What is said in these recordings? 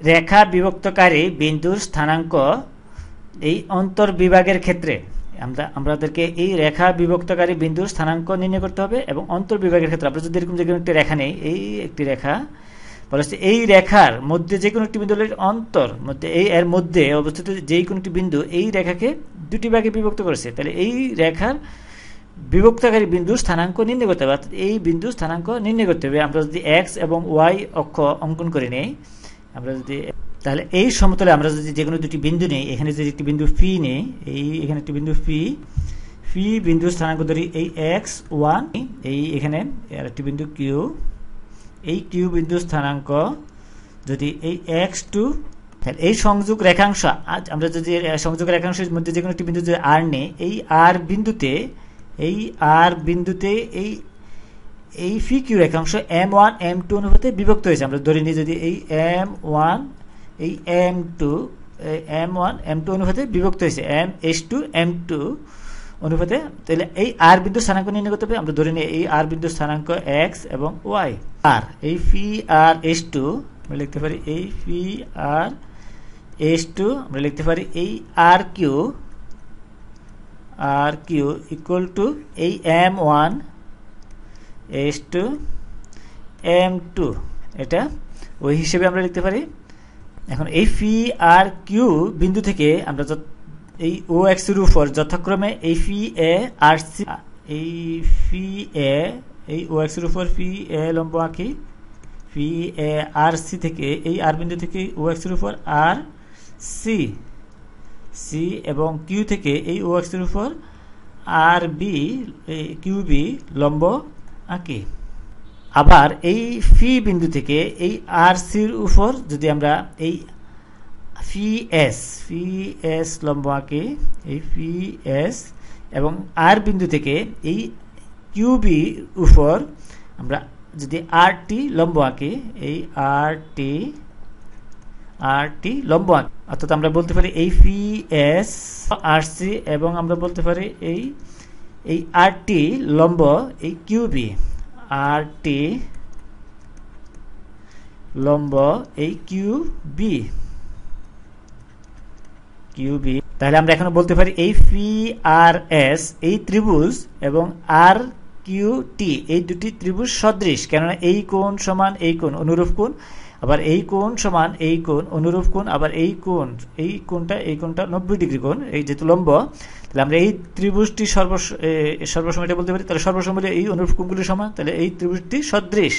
রেখা বিভক্তকারী বিন্দুর স্থানাঙ্ক এই অন্তর্বিভাগের ক্ষেত্রে। আমরা, আমাদেরকে এই রেখা বিভক্তকারী বিন্দুর স্থানাঙ্ক নির্ণয় করতে হবে এবং অন্তর্বিভাগের ক্ষেত্রে। আমরা যদি এরকম যে কোনো একটি রেখা নেই, এই একটি রেখা, বলা হচ্ছে এই রেখার মধ্যে যে কোনো একটি বিন্দু অন্তর, মধ্যে এই এর মধ্যে অবস্থিত যে কোনো একটি বিন্দু এই রেখাকে দুটি ভাগে বিভক্ত করেছে। তাহলে এই রেখার বিভক্তকারী বিন্দুর স্থানাঙ্ক নির্ণয় করতে হবে, অর্থাৎ এই বিন্দুর স্থানাঙ্ক নির্ণয় করতে হবে। আমরা যদি এক্স এবং ওয়াই অক্ষ অঙ্কন করে নেই আমরা যদি, তাহলে এই সমতলে আমরা যদি যে কোনো দুটি বিন্দু নেই, এখানে যদি একটি বিন্দু ফি নেই, এই এখানে একটি বিন্দু ফি ফি বিন্দু স্থানাঙ্ক ধরি এই এক্স ওয়ান এই এখানে আর একটি বিন্দু কিউ এই কিউ বিন্দু স্থানাঙ্ক যদি এই এক্স টু তাহলে এই সংযোগ রেখাংশ আমরা যদি সংযোগ রেখাংশের মধ্যে যে কোনো একটি বিন্দু যদি আর নেই, এই আর বিন্দুতে, এই আর বিন্দুতে, এই এই ফি কিউ রেখাংশ এম ওয়ান, এম টু অনুপাতে বিভক্ত হয়েছে। আমরা ধরে নিই যদি এই এম ওয়ান, এই M two M one, M two অনুপাতে বিভক্ত হয়েছে। M, is to, M two অনুপাতে, তাহলে এই আর বিন্দু স্থানাঙ্ক নির্ণয় করতে হবে। আমরা ধরে নিই এই আর বিন্দু স্থানাঙ্ক এক্স এবং ওয়াই। আর, এই ফি আর এস টু, আমরা লিখতে পারি এই ফি আর এস টু, আমরা লিখতে পারি এই R Q R Q equal to এই M one is to M two এটা ওই হিসেবে আমরা লিখতে পারি। এখন এই ফি আর কিউ বিন্দু থেকে আমরা এই ও এক্সের উপর যথাক্রমে এই ফি এ আর সি এই ফি এ এই ও এক্সের উপর ফি এ লম্ব আঁকি। ফি এ আর সি থেকে এই আর বিন্দু থেকে ও এক্সের উপর আর সি সি এবং কিউ থেকে এই ও এক্সের উপর আর বি কিউ বি লম্ব আঁকি। আবার এই ফি বিন্দু থেকে এই আর সির উপর যদি আমরা এই ফি এস ফি এস লম্ব আঁকি, এই ফি এস এবং আর বিন্দু থেকে এই কিউবি উপর আমরা যদি আর টি লম্ব আঁকি, এই আর টি আর টি লম্ব আঁকি। অর্থাৎ আমরা বলতে পারি এই ফি এস, আর সি এবং আমরা বলতে পারি এই এই আর টি লম্ব এই কিউবি আর টি লম্ব এই কিউ বি কিউ বি তাহলে আমরা এখন বলতে পারি এই ফি আর এস এই ত্রিভুজ এবং আর কিউ টি এই দুটি ত্রিভুজ সদৃশ। কেননা এই কোণ সমান এই কোণ, অনুরূপ কোণ, আবার এই কোণ সমান এই কোণ, অনুরূপ কোণ, আবার এই কোণ, এই কোণটা এই কোণটা নব্বই ডিগ্রি কোণ, এই যেহেতু লম্ব তাহলে আমরা এই ত্রিভুজটি সর্ব সর্বসময় এটা বলতে পারি, তাহলে সর্বসময় এই অনুরূপ কোণগুলি সমান, তাহলে এই ত্রিভুজটি সদৃশ।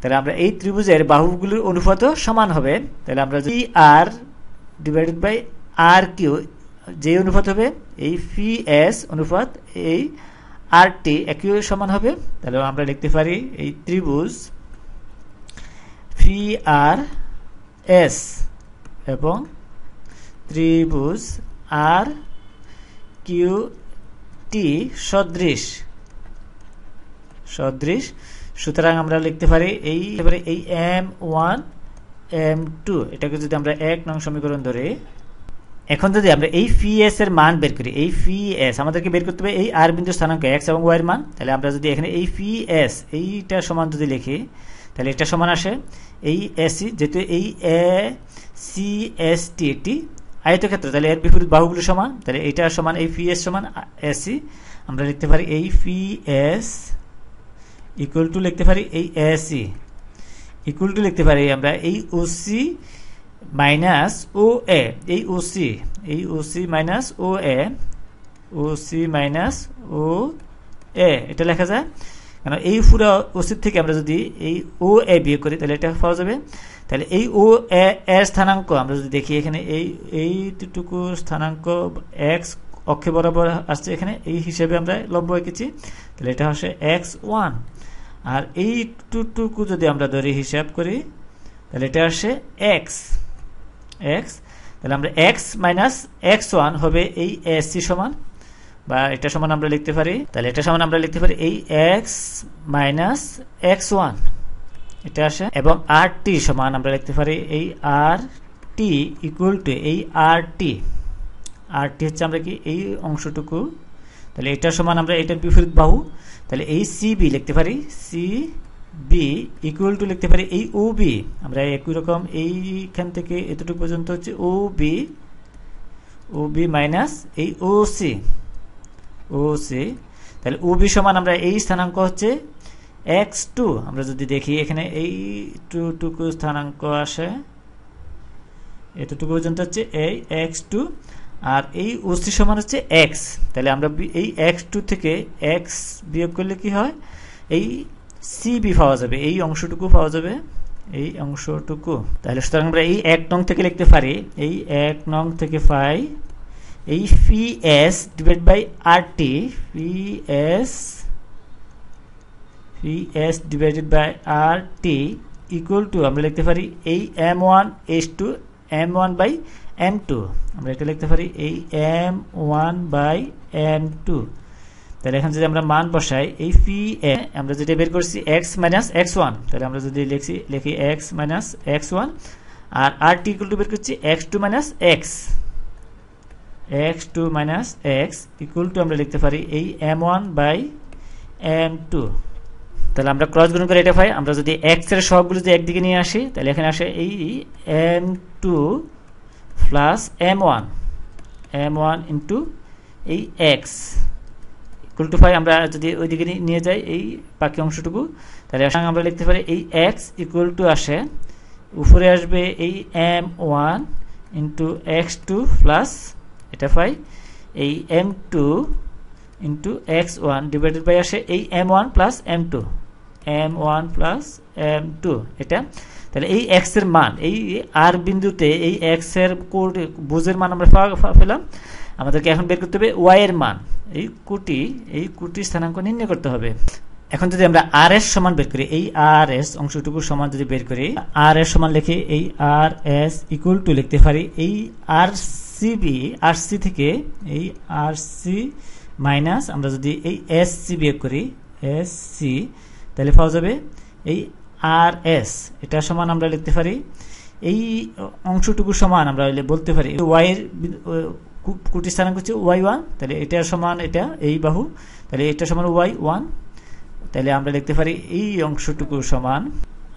তাহলে আমরা এই ত্রিভুজের বাহুগুলির অনুপাতও সমান হবে। তাহলে আমরা যদি R divided by R Q যে অনুপাত হবে, এই ফি এস অনুপাত এই আর টি একই সমান হবে। তাহলে আমরা লিখতে পারি এই ত্রিভুজ ফি আর এস এবং ত্রিভুজ আর কিউ টি সদৃশ। সদৃশ। সুতরাং আমরা লিখতে পারি এই, এবারে এই এম ওয়ান এম টু এটাকে যদি আমরা এক নং সমীকরণ ধরে। এখন যদি আমরা এই ফি এস এর মান বের করি, এই ফি এস আমাদেরকে বের করতে হবে এই আর বিন্দু স্থানাঙ্ক এক্স এবং ওয়াই এর মান। তাহলে আমরা যদি এখানে এই ফি এস এইটা সমান যদি লিখি, তাহলে এটা সমান আসে। এই এসি যেহেতু এই এ সি এস টি একটি আয়তক্ষেত্র, তাহলে এর বিপরীত বাহুগুলো সমান, তাহলে এইটা সমান এই ফি এস সমান এসি আমরা লিখতে পারি এই ফি এস ইকুয়াল টু লিখতে পারি এই এসি ইকুয়াল টু লিখতে পারি আমরা এই ওসি মাইনাস ও এ এই ওসি এই OC minus O A OC minus O A এটা লেখা যায়। কারণ এই ফুরা ওসির থেকে আমরা যদি এই ও, এ বিয়ে করি, তাহলে এটা পাওয়া যাবে। তাহলে এই ও, এ স্থানাঙ্ক আমরা যদি দেখি এখানে, এই, এইটুকু স্থানাঙ্ক এক্স অক্ষে বরাবর আসছে এখানে, এই হিসেবে আমরা লম্ব এঁকেছি। তাহলে এটা হচ্ছে এক্স ওয়ান আর এই টুটুকু যদি আমরা ধরি, হিসাব করি, তাহলে এটা আসে এক্স এক্স তাহলে আমরা এক্স মাইনাস এক্স ওয়ান হবে এই এসি সমান। বা এটা সমান আমরা লিখতে পারি, তাহলে এটা সমান আমরা লিখতে পারি এই এক্স মাইনাস এক্স ওয়ান এটা আসে। এবং আর টি সমান আমরা লিখতে পারি এই আর টি ইকুয়াল টু এই আর টি আর টি হচ্ছে আমরা কি এই অংশটুকু। তাহলে এটা সমান আমরা এটার বিপরীত বাহু, তাহলে এই সি বি লিখতে পারি সি বি ইকুয়াল টু লিখতে পারি এই ও বি আমরা একই রকম এইখান থেকে এতটুকু পর্যন্ত হচ্ছে O B O B minus এই ও সি ও, সি। তাহলে ও বি সমান আমরা এই স্থানাঙ্ক হচ্ছে এক্স টু। আমরা যদি দেখি এখানে এই টুটুকু স্থানাঙ্ক আসে, এতটুকু পর্যন্ত হচ্ছে এই এক্স টু, আর এই ওসি সমান হচ্ছে এক্স। তাহলে আমরা এই এক্স টু থেকে এক্স বিয়োগ করলে কি হয়? এই সি বি পাওয়া যাবে, এই অংশটুকু পাওয়া যাবে, এই অংশটুকু। তাহলে সুতরাং আমরা এই এক নং থেকে লিখতে পারি, এই এক নং থেকে পাই এই P S divide by R T P S P S divided by R T equal to আমরা লিখতে পারি এই M one is to M one by M two আমরা এটা লিখতে পারি এই M one by M two তাহলে এখন যদি আমরা মান বসাই, এই এ আমরা যেটা বের করছি এক্স মাইনাস এক্স ওয়ান তাহলে আমরা যদি লিখছি, লিখি X minus X one R R T equal to বের করছি X two minus X X two minus X equal to আমরা লিখতে পারি এই M one by M two তাহলে আমরা ক্রস গুণ করে এটা পাই। আমরা যদি এক্সের সবগুলো যদি একদিকে নিয়ে আসি, তাহলে এখানে আসে এই M two plus M one M one into এই এক্স ইকুয়াল টু ফাইভ আমরা যদি ওইদিকে নিয়ে যাই এই বাকি অংশটুকু, তাহলে আমরা লিখতে পারি এই এক্স ইকুয়াল টু আসে, উপরে আসবে এই M one into X two plus এটা পাই। এই M two into X one divided by আসে এই M one plus M two M one plus M two এটা। তাহলে এই এক্সের মান, এই আর বিন্দুতে এই এক্সের কোড, বুঝের মান আমরা পেলাম। আমাদেরকে এখন বের করতে হবে ওয়াই এর মান। এই কুটি এই কুটি স্থানাঙ্ক নির্ণয় করতে হবে। এখন যদি আমরা আর এস সমান বের করি, এই আর এস অংশটুকু সমান যদি বের করি আর এস সমান লিখে এই আর এস ইকুয়াল টু লিখতে পারি, এই R C B R C থেকে এই আর সি মাইনাস আমরা যদি এই এস সি বিয়োগ করি এস সি তাহলে পাওয়া যাবে এই আর এস এটা সমান আমরা লিখতে পারি, এই অংশটুকু সমান আমরা বলতে পারি ওয়াইয়ের কুটি স্থানাঙ্ক হচ্ছে ওয়াই ওয়ান তাহলে এটার সমান এটা, এই বাহু, তাহলে এটা সমান ওয়াই ওয়ান তাহলে আমরা লিখতে পারি এই অংশটুকু সমান,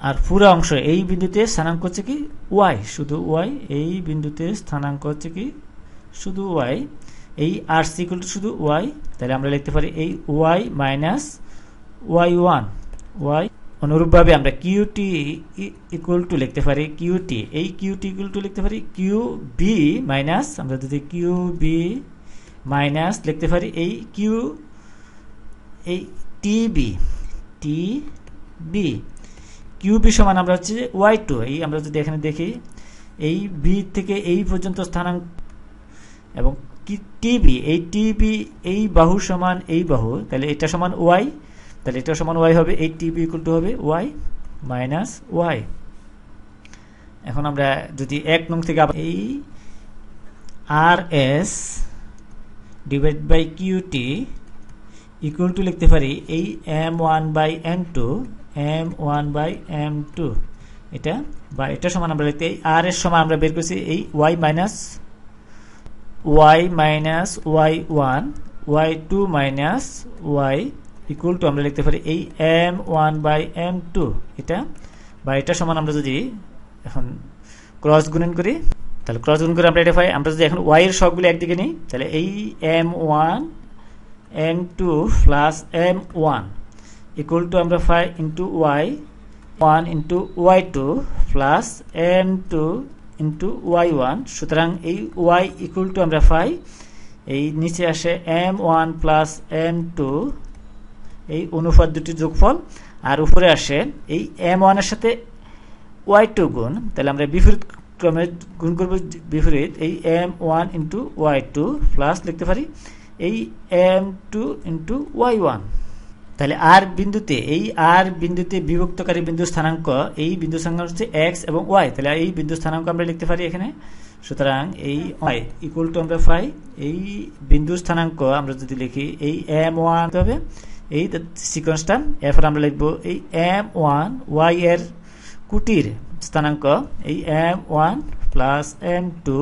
আর পুরো অংশ এই বিন্দুতে স্থানাঙ্ক হচ্ছে কি ওয়াই, শুধু ওয়াই, এই বিন্দুতে স্থানাঙ্ক হচ্ছে কি শুধু ওয়াই, এই আর সিকুল শুধু ওয়াই তাহলে আমরা লিখতে পারি এই Y minus Y one, Y. অনুরূপভাবে আমরা কিউটি ইকুয়াল টু লিখতে পারি কিউটি, এই কিউটি ইকুয়াল টু লিখতে পারি কিউ বি মাইনাস, আমরা যদি কিউ বি মাইনাস লিখতে পারি এই কিউ, এই T B T B Q B সমান আমরা হচ্ছে ওয়াই টু এই আমরা যদি এখানে দেখি, এই বি থেকে এই পর্যন্ত স্থানাঙ্ক এবং কি টিবি এই টিবি এই বাহু সমান এই বাহু, তাহলে এটা সমান ওয়াই তাহলে এটা সমান ওয়াই হবে, এই টিবি ইকুয়াল টু হবে ওয়াই মাইনাস ওয়াই এখন আমরা যদি এক নং থেকে আবার এই R S divide by QT equal to লিখতে পারি এই M one by M two M one by M two এটা বা এটা সমান আমরা লিখতে এই আর এর সমান আমরা বের করছি এই Y minus Y minus Y one Y two minus Y equal to আমরা লিখতে পারি এই M one by M two এটা বা এটা সমান আমরা যদি এখন ক্রস গুণন করি, তাহলে ক্রস গুণ করে আমরা এটা পাই। আমরা যদি এখন ওয়াই এর সবগুলো একদিকে নিই, তাহলে এই M one M two plus M one equal to আমরা পাই into Y one into Y two plus M two into Y one সুতরাং এই ওয়াই ইকুয়াল টু আমরা পাই এই নিচে আসে M one plus M two এই অনুপাত দুটি যোগফল, আর উপরে আসে এই এম ওয়ানের সাথে ওয়াই টু গুণ, তাহলে আমরা বিপরীত ক্রমে গুণ করব বিপরীত, এই M one into Y two plus লিখতে পারি এই M two into Y one তাহলে আর বিন্দুতে, এই আর বিন্দুতে বিভক্তকারী বিন্দু স্থানাঙ্ক, এই বিন্দু স্থানাঙ্ক হচ্ছে এক্স এবং ওয়াই তাহলে এই বিন্দু স্থানাঙ্ক আমরা লিখতে পারি এখানে। সুতরাং এই ওয়াই ইকুয়াল টু আমরা পাই। এই বিন্দু স্থানাঙ্ক আমরা যদি লিখি, এই এম ওয়ান হবে। এই সিকোয়েন্সটা এরপর আমরা লিখব এই এম ওয়ান ওয়াই এর কুটির স্থানাঙ্ক। এই M one plus M two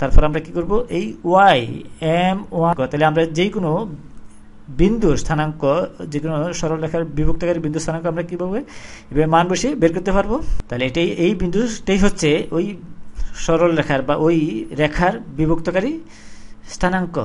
তারপর আমরা কি করব? এই ওয়াই এম ওয়ান তাহলে আমরা যে কোনো বিন্দুর স্থানাঙ্ক যে কোনো সরলরেখার বিভক্তকারী বিন্দু স্থানাঙ্ক আমরা কীভাবে এভাবে মান বসে বের করতে পারব। তাহলে এটাই, এই বিন্দুটাই হচ্ছে ওই সরলরেখার বা ওই রেখার বিভক্তকারী স্থানাঙ্ক।